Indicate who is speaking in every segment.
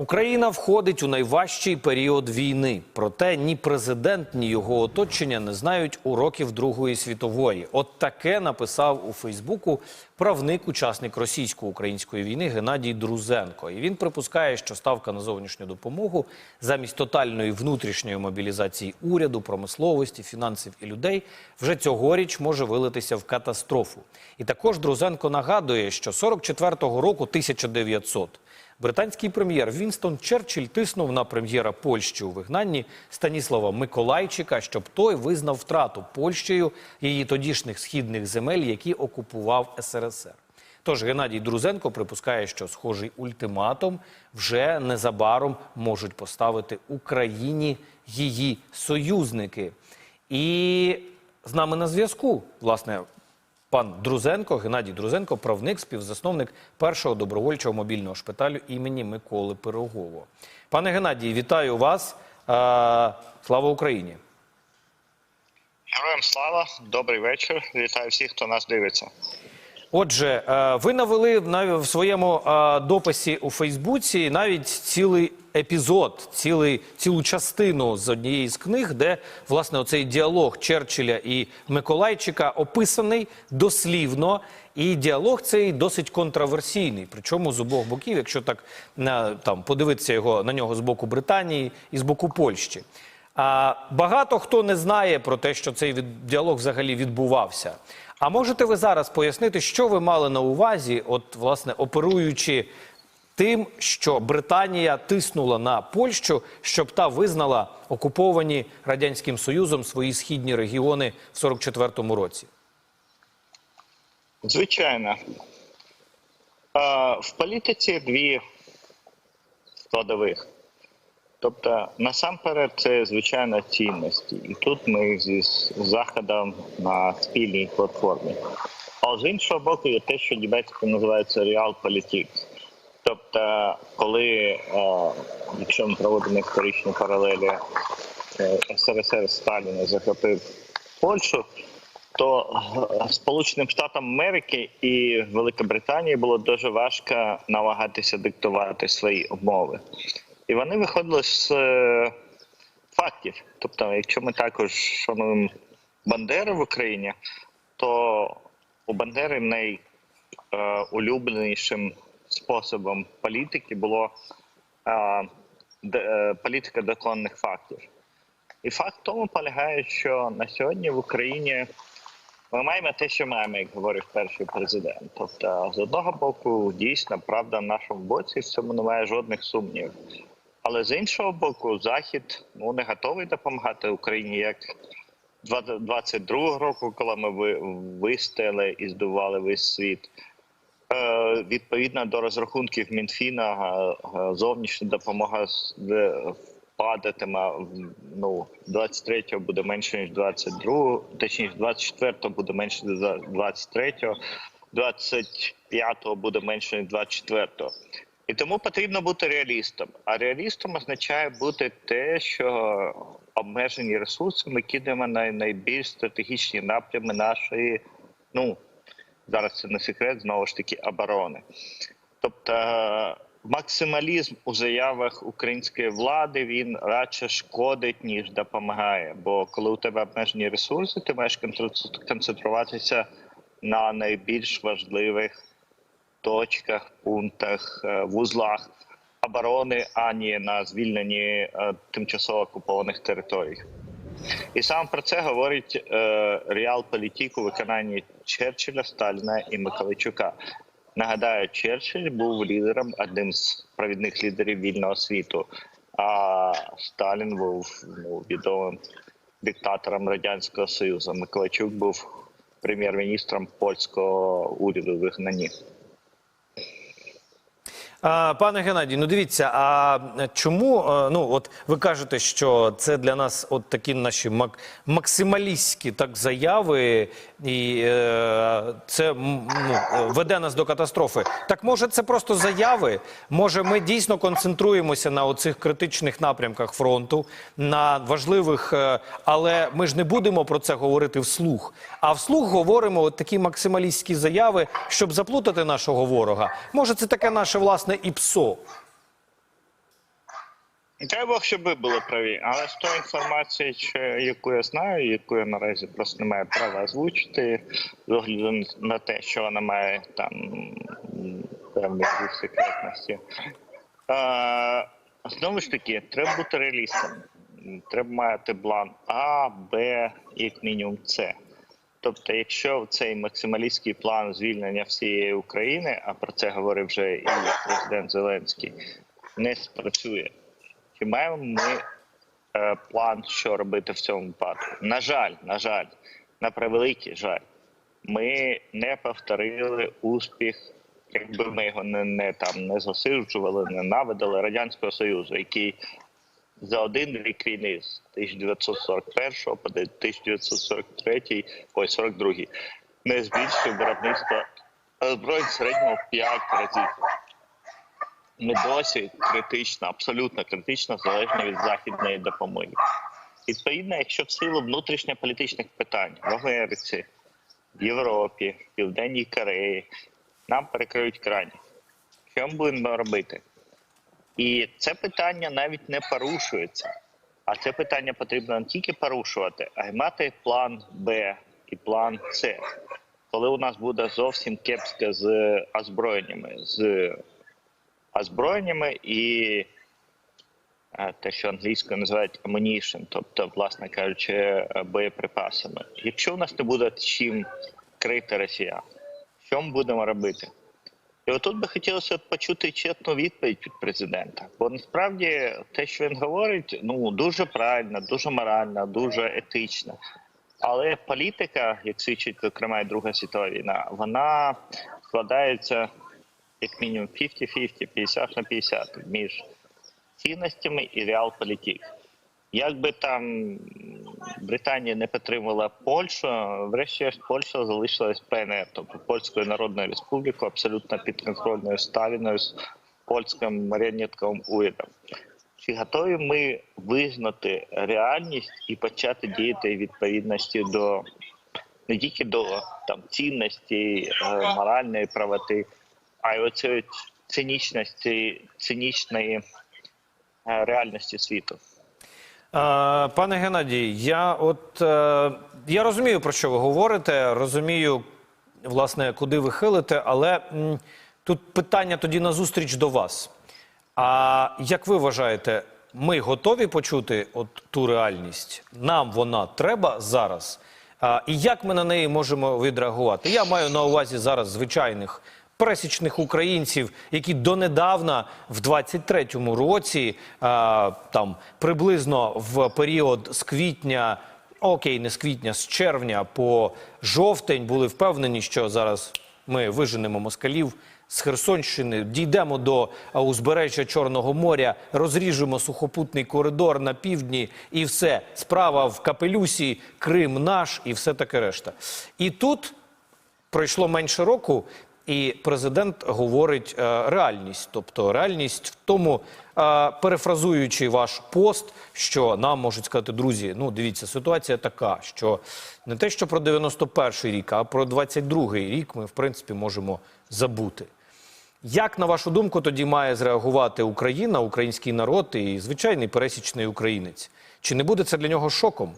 Speaker 1: Україна входить у найважчий період війни. Проте ні президент, ні його оточення не знають уроків Другої світової. От таке написав у Фейсбуку правник, учасник російсько-української війни Геннадій Друзенко. І він припускає, що ставка на зовнішню допомогу замість тотальної внутрішньої мобілізації уряду, промисловості, фінансів і людей вже цьогоріч може вилитися в катастрофу. І також Друзенко нагадує, що 44-го року 1900 Британський прем'єр Вінстон Черчилль тиснув на прем'єра Польщі у вигнанні Станіслава Миколайчика, щоб той визнав втрату Польщею її тодішніх східних земель, які окупував СРСР. Тож Геннадій Друзенко припускає, що схожий ультиматум вже незабаром можуть поставити Україні її союзники. І з нами на зв'язку, власне, Пан Друзенко, Геннадій Друзенко, правник, співзасновник першого добровольчого мобільного шпиталю імені Миколи Пирогова. Пане Геннадій, вітаю вас. Е, Слава Україні!
Speaker 2: Героям слава, добрий вечір. Вітаю всіх, хто нас дивиться.
Speaker 1: Отже, е, ви навели нав- в своєму е, дописі у Фейсбуці навіть цілий епізод, цілий, цілу частину з однієї з книг, де власне оцей діалог Черчилля і Миколайчика описаний дослівно. І діалог цей досить контроверсійний, причому з обох боків, якщо так на там подивитися його на нього з боку Британії і з боку Польщі. А багато хто не знає про те, що цей діалог взагалі відбувався. А можете ви зараз пояснити, що ви мали на увазі, от власне оперуючи тим, що Британія тиснула на Польщу, щоб та визнала окуповані радянським союзом свої східні регіони в 44-му році?
Speaker 2: Звичайно. В політиці дві складових. Тобто, насамперед, це звичайно цінності. І тут ми зі заходом на спільній платформі. А з іншого боку, є те, що німецькою називається realpolitik. Тобто, коли, е, якщо ми проводимо історичні паралелі, е, СРСР Сталіна захопив Польщу, то е, Сполученим Штатам Америки і Великобританії було дуже важко намагатися диктувати свої умови. І вони виходили з е, фактів. Тобто, якщо ми також шануємо Бандеру в Україні, то у Бандери найулюбленішим способом політики було е, е, політика доконних фактів. І факт в тому полягає, що на сьогодні в Україні ми маємо те, що маємо, як говорив перший президент. Тобто, з одного боку, дійсно, правда в нашому боці в цьому немає жодних сумнівів. Але з іншого боку, Захід ну, не готовий допомагати Україні як 22-го року, коли ми вистояли і здували весь світ. Е, Відповідно до розрахунків Мінфіна, е, е, зовнішня допомога падатиме ну 23-го буде менше ніж 22-го, точніше 24-го буде менше ніж 23-го, 25-го буде менше ніж 24-го. І тому потрібно бути реалістом. А реалістом означає бути те, що обмежені ресурси ми кидаємо на найбільш стратегічні напрями нашої, ну зараз це не секрет, знову ж таки, оборони. Тобто максималізм у заявах української влади він радше шкодить, ніж допомагає. Бо коли у тебе обмежені ресурси, ти маєш концентруватися на найбільш важливих точках, пунктах, е, вузлах оборони, а не на звільненні е, тимчасово окупованих територій. І саме про це говорить е, реал-політик у виконанні Черчилля, Сталіна і Миколайчука. Нагадаю, Черчилль був лідером, одним з провідних лідерів вільного світу, а Сталін був ну, відомим диктатором Радянського Союзу. Миколайчук був прем'єр-міністром польського уряду в вигнанні.
Speaker 1: А, Пане Геннадій, ну дивіться, а чому е, ну от ви кажете, що це для нас от такі наші мак максималістські так заяви, і е, це ну, веде нас до катастрофи. Так може це просто заяви? Може, ми дійсно концентруємося на оцих критичних напрямках фронту, на важливих, е, але ми ж не будемо про це говорити вслух. А вслух говоримо от такі максималістські заяви, щоб заплутати нашого ворога. Може, це таке наше власне ІПСО.
Speaker 2: Дай Бог, щоб ви були праві, але з тої інформації, яку я знаю, яку я наразі просто не маю права озвучити, з огляду на те, що вона має там м, певні секретності. Знову ж таки, треба бути реалістом. Треба мати план А, Б, як мінімум С. Тобто, якщо цей максималістський план звільнення всієї України, а про це говорив вже і президент Зеленський, не спрацює, чи маємо ми е, план, що робити в цьому випадку? На жаль, на жаль, на превеликий жаль, ми не повторили успіх, якби ми його не, не там не засуджували, не ненавидили Радянського Союзу, який за один рік війни з 1941 по 1943, ой, 42 не збільшив виробництво зброї в середньому в 5 разів. Ми досі критично, абсолютно критично залежні від західної допомоги. Відповідно, якщо в силу внутрішньополітичних питань в Америці, в Європі, в Південній Кореї нам перекриють крані, що ми будемо робити? І це питання навіть не порушується. А це питання потрібно не тільки порушувати, а й мати план Б і план С. Коли у нас буде зовсім кепсько з озброєннями, з озброєннями і е, те, що англійською називають ammunition, тобто, власне кажучи, е, боєприпасами. Якщо у нас не буде чим крити росіян, що ми будемо робити? І отут би хотілося почути чесну відповідь від президента. Бо насправді те, що він говорить, ну дуже правильно, дуже морально, дуже етично. Але політика, як свідчить зокрема і Друга світова війна, вона складається як мінімум 50-50, 50 на 50 між цінностями і реал-політик. Як би там Британія не підтримувала Польщу, врешті Польща залишилась ПНР, тобто Польською Народною Республікою, абсолютно підконтрольною Сталіною з польським маріонетковим урядом. Чи готові ми визнати реальність і почати діяти відповідності до не тільки до там цінності, е, моральної правоти, а й оцієї цинічності, цинічної е, реальності світу?
Speaker 1: Е, Пане Геннадій, я от е, я розумію, про що ви говорите, розумію, власне, куди ви хилите, але тут питання тоді на зустріч до вас. А як ви вважаєте, ми готові почути от ту реальність? Нам вона треба зараз? І як ми на неї можемо відреагувати? Я маю на увазі зараз звичайних пересічних українців, які донедавна в 23-му році, а, там приблизно в період з квітня, окей, не з квітня, з червня по жовтень були впевнені, що зараз ми виженемо москалів з Херсонщини, дійдемо до узбережжя Чорного моря, розріжемо сухопутний коридор на півдні, і все справа в капелюсі, Крим наш, і все таке решта. І тут пройшло менше року, і президент говорить е, реальність, тобто реальність в тому, е, перефразуючи ваш пост, що нам можуть сказати, друзі, ну дивіться, ситуація така, що не те, що про 91-й рік, а про 22-й рік ми в принципі можемо забути. Як на вашу думку тоді має зреагувати Україна, український народ і звичайний пересічний українець? Чи не буде це для нього шоком?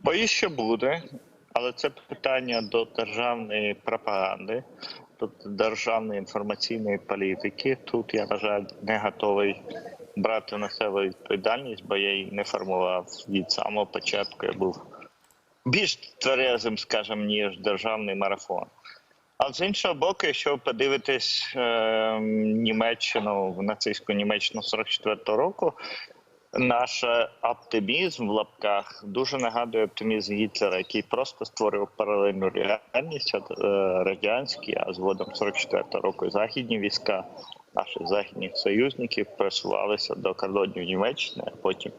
Speaker 2: Боюсь, що буде, але це питання до державної пропаганди, тобто державної інформаційної політики. Тут я, на жаль, не готовий брати на себе відповідальність, бо я її не формував від самого початку. Я був більш тверезим, скажімо, ніж державний марафон. А з іншого боку, якщо ви подивитесь е, Німеччину в нацистську Німеччину 44-го року, наш оптимізм в лапках дуже нагадує оптимізм Гітлера, який просто створив паралельну реальність е, радянські, а згодом 44-го року західні війська наших західних союзників просувалися до кордонів Німеччини, а потім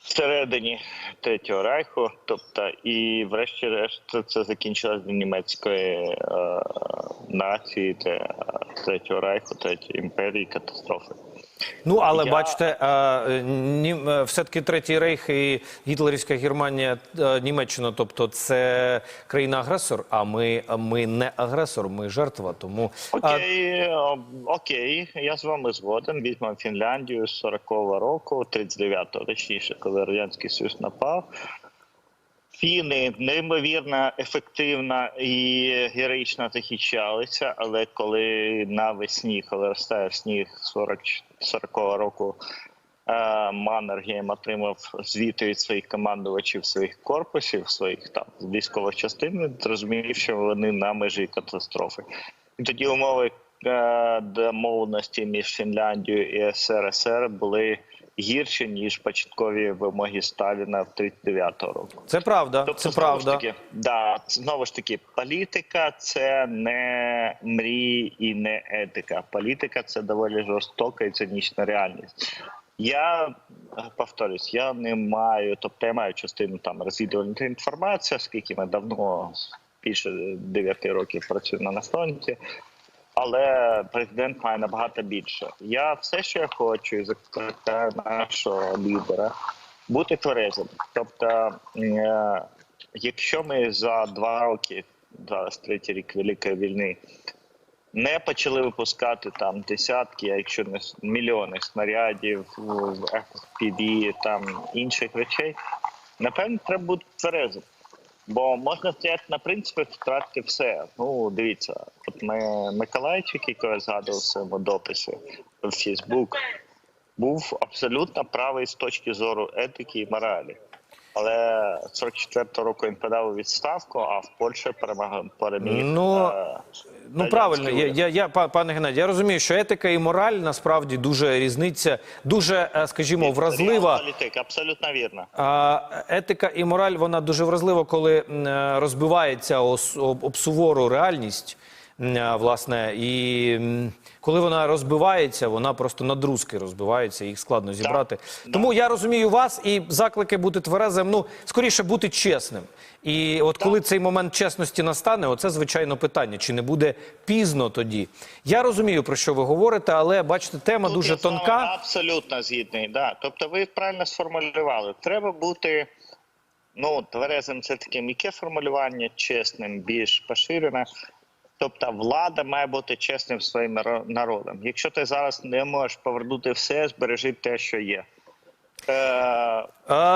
Speaker 2: всередині Третього Райху, тобто, і врешті-решт це, закінчилось до німецької е, нації, для Третього Райху, Третьої імперії катастрофи.
Speaker 1: Ну але
Speaker 2: Я-
Speaker 1: бачите, е, е, все-таки третій рейх і гітлерівська Германія, е, Німеччина, тобто це країна-агресор. А ми, ми не агресор, ми жертва. Тому
Speaker 2: Окей, окей, я з вами згоден. Візьмемо Фінляндію з 40-го року, 39-го, точніше, коли Радянський Союз напав. Фіни неймовірно ефективно і героїчно захищалися, але коли навесні, коли розтає сніг 40, 40-го року, е, Маннергейм отримав звіти від своїх командувачів своїх корпусів, своїх там військових частин, зрозумів, що вони на межі катастрофи. І тоді умови е, домовленості між Фінляндією і СРСР були гірші ніж початкові вимоги Сталіна в 39-го року.
Speaker 1: це правда,
Speaker 2: Тобто,
Speaker 1: це
Speaker 2: знову
Speaker 1: правда.
Speaker 2: ж таки, да, знову ж таки, політика це не мрії і не етика. Політика це доволі жорстока і цинічна реальність. Я повторюсь, я не маю, тобто я маю частину там розвідувальної інформації, оскільки ми давно більше 9 років працюємо на фронті. Але президент має набагато більше. Я все, що я хочу, і закликаю нашого лідера бути тверезим. Тобто, е, якщо ми за два роки, зараз третій рік Великої війни, не почали випускати там десятки, а якщо не мільйони снарядів, FPV, там інших речей, напевно, треба бути тверезим. Бо можна стояти на принципі втратити все. Ну, дивіться, от ми Миколайчик, який я згадував в своєму дописі в Фейсбук, був абсолютно правий з точки зору етики і моралі. Але 44-го року він подав у відставку, а в Польщі перемагав переміг.
Speaker 1: Ну,
Speaker 2: е,
Speaker 1: Ну правильно, я, я, я па- пане Геннадій, я розумію, що етика і мораль насправді дуже різниця, дуже, е, скажімо, вразлива.
Speaker 2: Політик, абсолютно вірно.
Speaker 1: Етика і мораль вона дуже вразлива, коли е, розбивається об сувору реальність. Власне, і коли вона розбивається, вона просто на друзки розбивається, їх складно зібрати. Тому я розумію вас і заклики бути тверезим, ну скоріше бути чесним. І от коли цей момент чесності настане, оце звичайно питання: чи не буде пізно тоді? Я розумію про що ви говорите, але бачите, тема
Speaker 2: Тут
Speaker 1: дуже тонка.
Speaker 2: Абсолютно згідний. Да. Тобто ви правильно сформулювали. Треба бути ну, тверезим це таке м'яке формулювання, чесним, більш поширене. Тобто влада має бути чесним своїм народом. Якщо ти зараз не можеш повернути все, збережи те, що є. Е,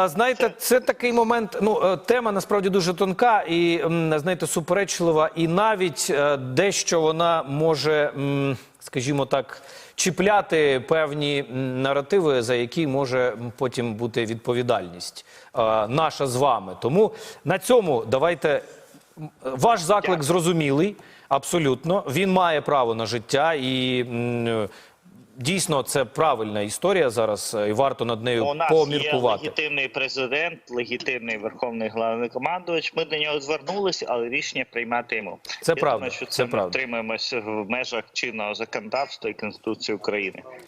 Speaker 1: знаєте, це такий момент. Ну, е, тема насправді дуже тонка і знаєте, суперечлива, і навіть е, дещо вона може, скажімо так, чіпляти певні наративи, за які може потім бути відповідальність наша з вами. Тому на цьому давайте ваш заклик
Speaker 2: Дякую.
Speaker 1: зрозумілий. Абсолютно, він має право на життя і. Дійсно, це правильна історія зараз, е, і варто над нею
Speaker 2: у нас є
Speaker 1: поміркувати.
Speaker 2: легітимний президент, легітимний верховний головнокомандувач. Ми до нього звернулися, але рішення приймати йому.
Speaker 1: Це
Speaker 2: Я
Speaker 1: правда,
Speaker 2: Думаю, що
Speaker 1: це
Speaker 2: це ми
Speaker 1: правда.
Speaker 2: втримуємося в межах чинного законодавства і конституції України.